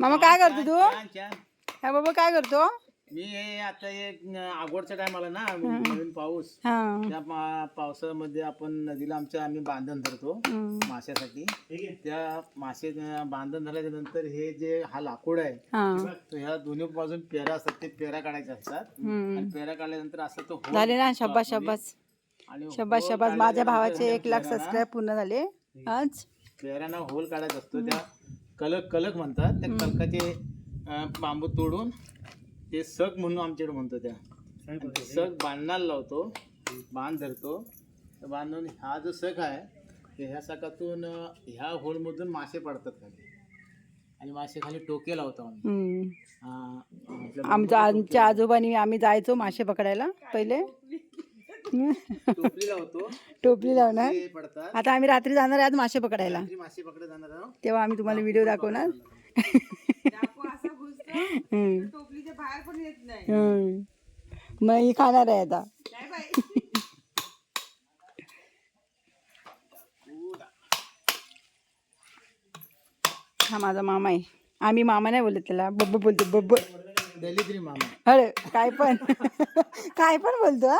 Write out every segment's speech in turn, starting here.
मामा काय करतो तू. ह्या बाबा काय करतो? मी हे आता एक आगोडच्या टायमाला ना नवीन पाऊस. हा. त्या पा- पावसामध्ये आपण नदीला आमच्या आम्ही बांधण धरतो हम्म. माशासाठी. त्या मासे बांधण झाल्याच्यानंतर हे जे हा लाकूड आहे हा. तो ह्या दोन्ही बाजून पेरा असतात ते पेरा काढायचे असतात. हम्म. आणि पेरा काढल्यानंतर असं तो होल झाले ना शब्बास. शब्बास आणि शब्बास होल शब्बास माझ्या काढल्यानंतर भावाचे एक लाख सबस्क्राईब पूर्ण झाले. आज? पेराना होल काढायचा असतो. त्या कलक कलक म्हणतात. त्या कलकाचे बांबू तोडून ते सग म्हणून आमच्याकडे म्हणतो त्या. सग बांधण्याला लावतो बांध धरतो. तर बांधून हा जो सग आहे ते ह्या सकातून ह्या होलमधून मासे पडतात खाली. आणि मासे खाली टोके लावतो आम्ही. हा, आमच्या आमच्या आजोबांनी आम्ही जायचो मासे पकडायला पहिले. टोपली लावतो. टोपली लावणार. आता आम्ही रात्री जाणार आहे आज मासे पकडायला. रात्री मासे पकडत जाणार आहोत. तेव्हा आम्ही तुम्हाला व्हिडिओ दाखवणार. मग ही खाणार आहे आता. हा माझा मामा आहे. आम्ही मामा नाही बोलत त्याला. बब्ब बोलतो बब्ब. मामा. अरे काय पण. काय पण बोलतो हा.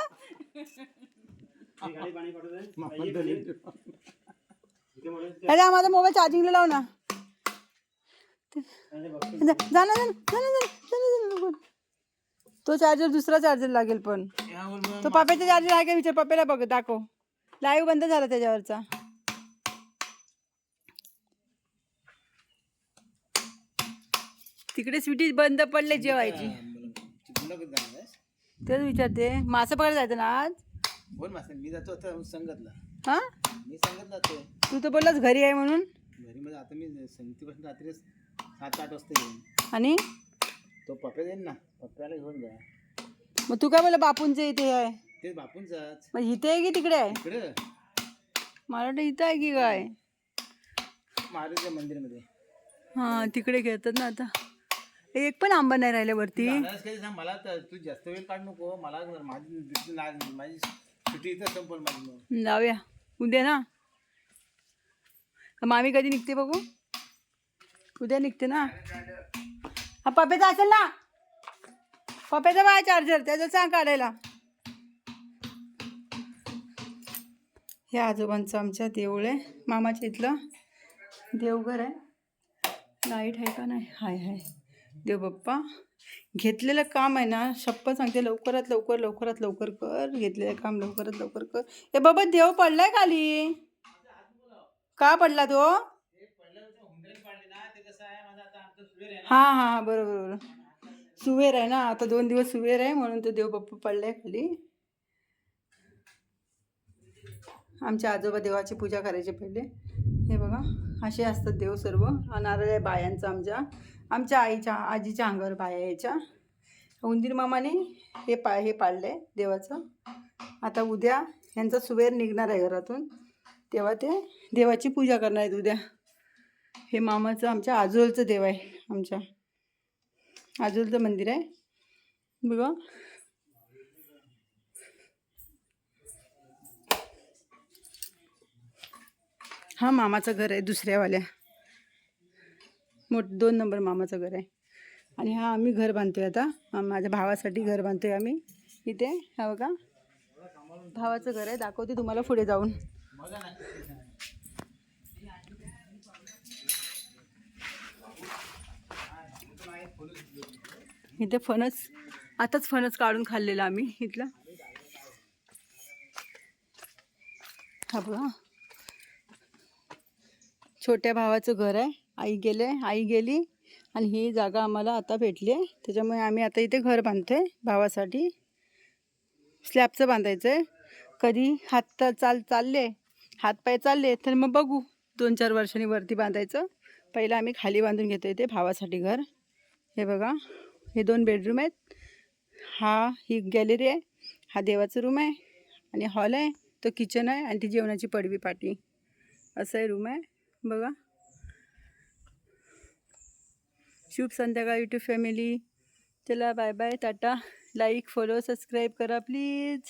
अरे माझा मोबाईल चार्जिंगला लाव ना. तो चार्जर दुसरा चार्जर लागेल पण. तो पप्याचा चार्जर आहे का विचार पाप्याला बघ दाखव. लाईव्ह बंद झाला त्याच्यावरचा. तिकडे स्वीटी बंद पडले जेवायची चिकन कधी जाणार आहेस? तेच विचारते. मासं पकडायला जायचं ना आज? बोल मास्तर मी जातो आता संगतला. हा? मी संगत जातो तू तर बोललास घरी आहे म्हणून. घरी म्हणजे आता मी संगतीपासून रात्री सात आठ वाजता येईन. आणि? तो पप्या येईन ना. पप्प्याला घेऊन जा. मग तू काय बोला बापूंचं इथे आहे? ते बापूंचाच. मग इथे आहे की तिकडे आहे? इकडं? मला वाटतं इथं आहे की काय? महाराजच्या मंदिरमध्ये. हा तिकडे घेतात ना आता. एक पण आंबा नाही राहिल्या वरती. जाणारच कधी सांग मला तर तू जास्त वेळ काढ नको. मला माझी माझी सुट्टी इथं संपल माझी जाऊया. उद्या ना? मामी कधी निघते बघू? उद्या निघते ना? हा पप्याचा असेल ना? पप्याचा बाय चार्जर त्याचं सांग काढायला. हे आजोबांचं आमच्या देऊळ आहे मामाच्या इथलं. देवघर आहे. लाइट आहे का नाही? हाय हाय. देव बाप्पा. घेतलेलं काम आहे ना शप्प सांगते लवकरात लवकर लवकरात लवकर कर. घेतलेलं काम लवकरात लवकर कर. ए बाबा देव पडलाय खाली. का पडला तो? हां हां हां बरोबर बरोबर. सुवेर आहे ना आता दोन दिवस सुवेर आहे म्हणून तो देव बाप्पा पडलाय खाली. आमच्या आजोबा देवाची पूजा करायची पहिले. हे बघा असे असतात देव सर्व. नारळ आहे बायांचा आमच्या. आमच्या आईच्या आजीच्या अंगावर बाया यायच्या. उंदीर मामाने हे पा हे पाळलं आहे देवाचं. आता उद्या यांचा सुवेर निघणार आहे घरातून. तेव्हा ते देवाची पूजा करणार आहेत उद्या. हे मामाचं आमच्या आजोलचं देव आहे आमच्या. आजोलचं मंदिर आहे. बघा. हा मामाचं घर आहे दुसऱ्यावाल्या. मोठ दोन नंबर मामाचं घर आहे. आणि हा आम्ही घर बांधतो आहे आता माझ्या भावासाठी घर बांधतो आहे आम्ही. इथे हा बघा. भावाचं घर आहे. दाखवते तुम्हाला पुढे जाऊन. इथे फणस आताच फणस काढून खाल्लेला आम्ही इथला. हा बघा. छोट्या भावाचं घर आहे. आई गेले आई गेली आणि ही जागा आम्हाला आता भेटली आहे. त्याच्यामुळे आम्ही आता इथे घर बांधतोय भावासाठी. स्लॅबचं बांधायचं आहे कधी हात चाल चालले हातपाय चालले तर मग बघू. दोन चार वर्षांनी वरती बांधायचं. पहिलं आम्ही खाली बांधून घेतो इथे भावासाठी घर. हे बघा हे दोन बेडरूम आहेत. हा ही गॅलरी आहे. हा देवाचं रूम आहे. आणि हॉल आहे. तो किचन आहे आणि ती जेवणाची पडवी पाटी. असं आहे रूम आहे. बघा. शुभ संध्याकाळ यूट्यूब फॅमिली चला bye bye tata. Like follow subscribe करा प्लीज